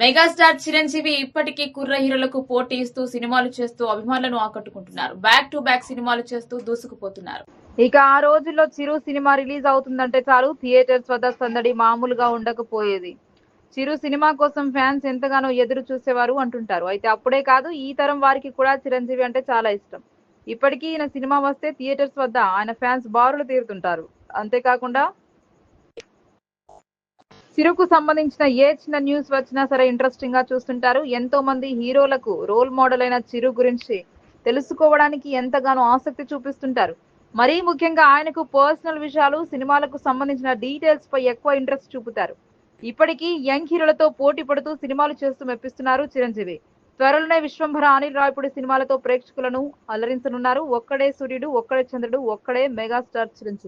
Megastar Chiranjeevi ఇప్పటికీ కుర్ర హీరోలకు పోటీ ఇస్తూ సినిమాలు చేస్తూ అభిమానులను ఆకట్టుకుంటున్నారు. బ్యాక్ టు బ్యాక్ సినిమాలు చేస్తూ దూసుకుపోతున్నారు. ఇక ఆ రోజుల్లో చిరు సినిమా రిలీజ్ అవుతుందంటే చాలు థియేటర్స్ వద్ద సందడి మామూలుగా ఉండకపోయేది. చిరు సినిమా కోసం ఫ్యాన్స్ ఎంతగానో ఎదురు చూసేవారు అంటుంటారు. అయితే అప్పుడే కాదు ఈ తరం వారికి కూడా చిరంజీవి అంటే చాలా ఇష్టం. ఇప్పటికీ ఈయన సినిమా వస్తే థియేటర్స్ వద్ద ఆయన ఫ్యాన్స్ బారులు తీరుతుంటారు. అంతేకాకుండా చిరుకు సంబంధించిన ఏ చిన్న న్యూస్ వచ్చినా సరే ఇంట్రెస్టింగ్గా చూస్తుంటారు. ఎంతో మంది హీరోలకు రోల్ మోడల్ అయిన చిరు గురించి తెలుసుకోవడానికి ఎంతగానో ఆసక్తి చూపిస్తుంటారు. మరీ ముఖ్యంగా ఆయనకు పర్సనల్ విషయాలు సినిమాలకు సంబంధించిన డీటెయిల్స్ పై ఎక్కువ ఇంట్రెస్ట్ చూపుతారు. ఇప్పటికీ యంగ్ హీరోలతో పోటీ పడుతూ సినిమాలు చేస్తూ మెప్పిస్తున్నారు చిరంజీవి. త్వరలోనే విశ్వంభర అనిల్ రాయపూడి సినిమాలతో ప్రేక్షకులను అలరించనున్నారు. ఒక్కడే సూర్యుడు ఒక్కడే చంద్రుడు ఒక్కడే మెగాస్టార్ చిరంజీవి.